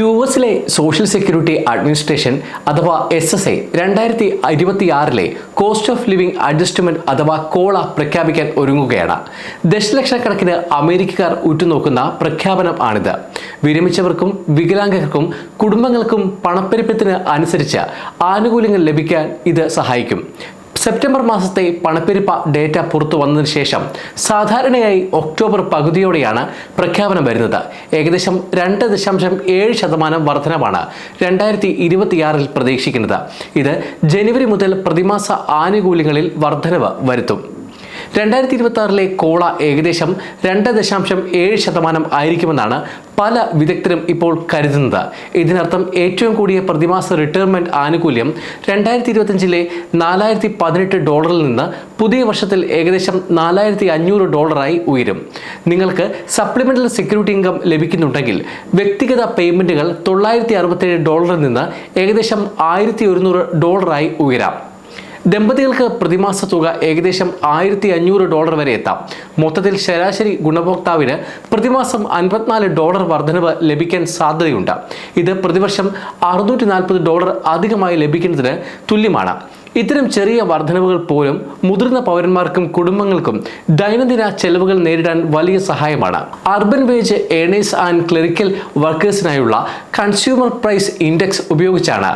U എസിലെ social security administration അഥവാ S S I രണ്ടായിരത്തി ഇരുപത്തിയാറിലെ കോസ്റ്റ് ഓഫ് ലിവിംഗ് അഡ്ജസ്റ്റ്മെന്റ് അഥവാ കോള പ്രഖ്യാപിക്കാൻ ഒരുങ്ങുകയാണ്. ദശലക്ഷക്കണക്കിന് അമേരിക്കക്കാർ ഉറ്റുനോക്കുന്ന പ്രഖ്യാപനം ആണിത്. വിരമിച്ചവർക്കും വികലാംഗർക്കും കുടുംബങ്ങൾക്കും പണപ്പെരുപ്പത്തിന് അനുസരിച്ച് ആനുകൂല്യങ്ങൾ ലഭിക്കാൻ ഇത് സഹായിക്കും. സെപ്റ്റംബർ മാസത്തെ പണപ്പെരുപ്പ ഡേറ്റ പുറത്തു വന്നതിന് ശേഷം സാധാരണയായി ഒക്ടോബർ പകുതിയോടെയാണ് പ്രഖ്യാപനം വരുന്നത്. ഏകദേശം രണ്ട് ദശാംശം ഏഴ് ശതമാനം വർധനമാണ് രണ്ടായിരത്തി ഇരുപത്തിയാറിൽ പ്രതീക്ഷിക്കുന്നത്. ഇത് ജനുവരി മുതൽ പ്രതിമാസ ആനുകൂല്യങ്ങളിൽ വർധനവ് വരുത്തും. രണ്ടായിരത്തി ഇരുപത്തി ആറിലെ കോള ഏകദേശം രണ്ട് ദശാംശം ഏഴ് ശതമാനം ആയിരിക്കുമെന്നാണ് പല വിദഗ്ധരും ഇപ്പോൾ കരുതുന്നത്. ഇതിനർത്ഥം ഏറ്റവും കൂടിയ പ്രതിമാസ റിട്ടയർമെന്റ് ആനുകൂല്യം രണ്ടായിരത്തി ഇരുപത്തിയഞ്ചിലെ നാലായിരത്തി പതിനെട്ട് ഡോളറിൽ നിന്ന് പുതിയ വർഷത്തിൽ ഏകദേശം നാലായിരത്തി അഞ്ഞൂറ് ഡോളറായി ഉയരും. നിങ്ങൾക്ക് സപ്ലിമെന്റൽ സെക്യൂരിറ്റി ഇൻകം ലഭിക്കുന്നുണ്ടെങ്കിൽ വ്യക്തിഗത പേയ്മെന്റുകൾ തൊള്ളായിരത്തി അറുപത്തേഴ് ഡോളറിൽ നിന്ന് ഏകദേശം ആയിരത്തി ഒരുന്നൂറ് ഡോളറായി ഉയരാം. ദമ്പതികൾക്ക് പ്രതിമാസ തുക ഏകദേശം ആയിരത്തി അഞ്ഞൂറ് ഡോളർ വരെ എത്താം. മൊത്തത്തിൽ ശരാശരി ഗുണഭോക്താവിന് പ്രതിമാസം അൻപത്തിനാല് ഡോളർ വർധനവ് ലഭിക്കാൻ സാധ്യതയുണ്ട്. ഇത് പ്രതിവർഷം അറുന്നൂറ്റി നാൽപ്പത് ഡോളർ അധികമായി ലഭിക്കുന്നതിന് തുല്യമാണ്. ഇത്തരം ചെറിയ വർധനവുകൾ പോലും മുതിർന്ന പൗരന്മാർക്കും കുടുംബങ്ങൾക്കും ദൈനംദിന ചെലവുകൾ നേരിടാൻ വലിയ സഹായമാണ്. Urban wage earners and clerical വർക്കേഴ്സിനായുള്ള consumer price index ഉപയോഗിച്ചാണ്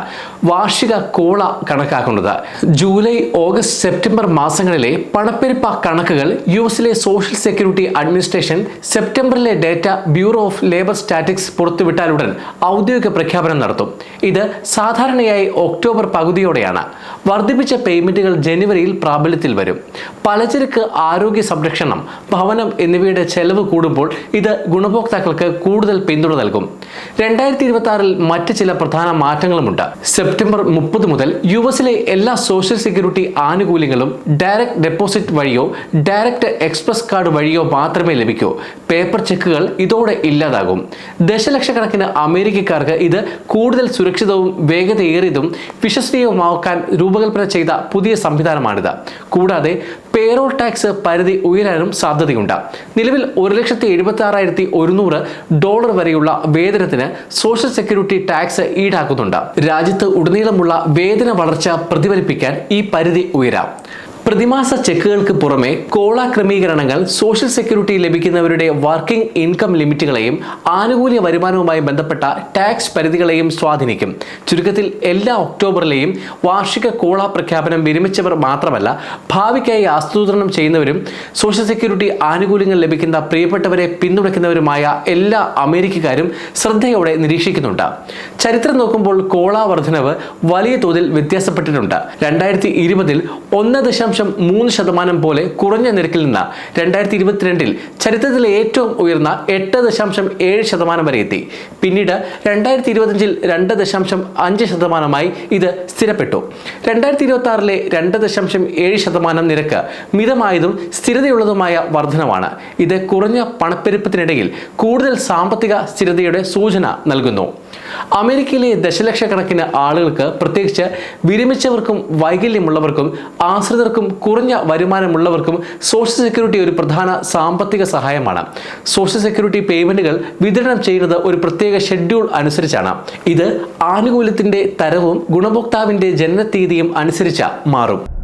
വാർഷിക കോള കണക്കാക്കുന്നത്. ജൂലൈ ഓഗസ്റ്റ് സെപ്റ്റംബർ മാസങ്ങളിലെ പണപ്പെരുപ്പ കണക്കുകൾ യു എസിലെ social security administration സെപ്റ്റംബറിലെ data bureau of labour statistics പുറത്തുവിട്ടാലുടൻ ഔദ്യോഗിക പ്രഖ്യാപനം നടത്തും. ഇത് സാധാരണയായി ഒക്ടോബർ പകുതിയോടെയാണ്. വർദ്ധിപ്പിച്ച പേയ്മെന്റുകൾ ജനുവരിയിൽ പ്രാബല്യത്തിൽ വരും. പലചരക്ക് ആരോഗ്യ സംരക്ഷണം ഭവനം എന്നിവയുടെ ചെലവ് കൂടുമ്പോൾ ഇത് ഗുണഭോക്താക്കൾക്ക് കൂടുതൽ പിന്തുണ നൽകും. രണ്ടായിരത്തി ഇരുപത്തി ആറിൽ മറ്റ് ചില പ്രധാന മാറ്റങ്ങളുമുണ്ട്. സെപ്റ്റംബർ മുപ്പത് മുതൽ യു എസിലെ എല്ലാ സോഷ്യൽ സെക്യൂരിറ്റി ആനുകൂല്യങ്ങളും ഡയറക്റ്റ് ഡെപ്പോസിറ്റ് വഴിയോ ഡയറക്റ്റ് എക്സ്പ്രസ് കാർഡ് വഴിയോ മാത്രമേ ലഭിക്കൂ. പേപ്പർ ചെക്കുകൾ ഇതോടെ ഇല്ലാതാകും. ദശലക്ഷക്കണക്കിന് അമേരിക്കക്കാർക്ക് ഇത് കൂടുതൽ സുരക്ഷിതവും വേഗതയേറിയതും വിശ്വസനീയവുമാക്കാൻ രൂപകൽപ്പന ചെയ്ത പുതിയ സംവിധാനമാണിത്. കൂടാതെ പേറോൾ ടാക്സ് പരിധി ഉയരാനും സാധ്യതയുണ്ട്. നിലവിൽ ഒരു ലക്ഷത്തി എഴുപത്തി ആറായിരത്തി ഒരുന്നൂറ് ഡോളർ വരെയുള്ള വേതനത്തിന് സോഷ്യൽ സെക്യൂരിറ്റി ടാക്സ് ഈടാക്കുന്നുണ്ട്. രാജ്യത്ത് ഉടനീളമുള്ള വേദന വളർച്ച പ്രതിഫലിപ്പിക്കാൻ ഈ പരിധി ഉയരാം. പ്രതിമാസ ചെക്കുകൾക്ക് പുറമെ കോള ക്രമീകരണങ്ങൾ സോഷ്യൽ സെക്യൂരിറ്റി ലഭിക്കുന്നവരുടെ വർക്കിംഗ് ഇൻകം ലിമിറ്റുകളെയും ആനുകൂല്യ വരുമാനവുമായി ബന്ധപ്പെട്ട ടാക്സ് പരിധികളെയും സ്വാധീനിക്കും. ചുരുക്കത്തിൽ എല്ലാ ഒക്ടോബറിലെയും വാർഷിക കോള പ്രഖ്യാപനം വിരമിച്ചവർ മാത്രമല്ല ഭാവിക്കായി ആസൂത്രണം ചെയ്യുന്നവരും സോഷ്യൽ സെക്യൂരിറ്റി ആനുകൂല്യങ്ങൾ ലഭിക്കുന്ന പ്രിയപ്പെട്ടവരെ പിന്തുണയ്ക്കുന്നവരുമായ എല്ലാ അമേരിക്കക്കാരും ശ്രദ്ധയോടെ നിരീക്ഷിക്കുന്നുണ്ട്. ചരിത്രം നോക്കുമ്പോൾ കോള വർധനവ് വലിയ തോതിൽ വ്യത്യാസപ്പെട്ടിട്ടുണ്ട്. രണ്ടായിരത്തി ഇരുപതിൽ ഒന്ന് ദശാംശം മൂന്ന് ശതമാനം പോലെ കുറഞ്ഞ നിരക്കിൽ നിന്ന് രണ്ടായിരത്തി ഇരുപത്തിരണ്ടിൽ ചരിത്രത്തിലെ ഏറ്റവും ഉയർന്ന എട്ട് ദശാംശം ഏഴ് ശതമാനം വരെ എത്തി. പിന്നീട് രണ്ടായിരത്തി ഇരുപത്തഞ്ചിൽ രണ്ട് ദശാംശം അഞ്ച് ശതമാനമായി ഇത് സ്ഥിരപ്പെട്ടു. രണ്ടായിരത്തി ഇരുപത്തി ആറിലെ രണ്ട് ദശാംശം ഏഴ് ശതമാനം നിരക്ക് മിതമായതും സ്ഥിരതയുള്ളതുമായ വർധനമാണ് ഇത് കുറഞ്ഞ പണപ്പെരുപ്പത്തിനിടയിൽ കൂടുതൽ സാമ്പത്തിക സ്ഥിരതയുടെ സൂചന നൽകുന്നു. അമേരിക്കയിലെ ദശലക്ഷക്കണക്കിന് ആളുകൾക്ക് പ്രത്യേകിച്ച് വിരമിച്ചവർക്കും വൈകല്യമുള്ളവർക്കും ആശ്രിതർക്കും കുറഞ്ഞ വരുമാനമുള്ളവർക്കും സോഷ്യൽ സെക്യൂരിറ്റി ഒരു പ്രധാന സാമ്പത്തിക സഹായമാണ്. സോഷ്യൽ സെക്യൂരിറ്റി പേയ്മെന്റുകൾ വിതരണം ചെയ്യുന്നത് ഒരു പ്രത്യേക ഷെഡ്യൂൾ അനുസരിച്ചാണ്. ഇത് ആനുകൂല്യത്തിന്റെ തരവും ഗുണഭോക്താവിന്റെ ജനനത്തീയതിയും അനുസരിച്ച് മാറും.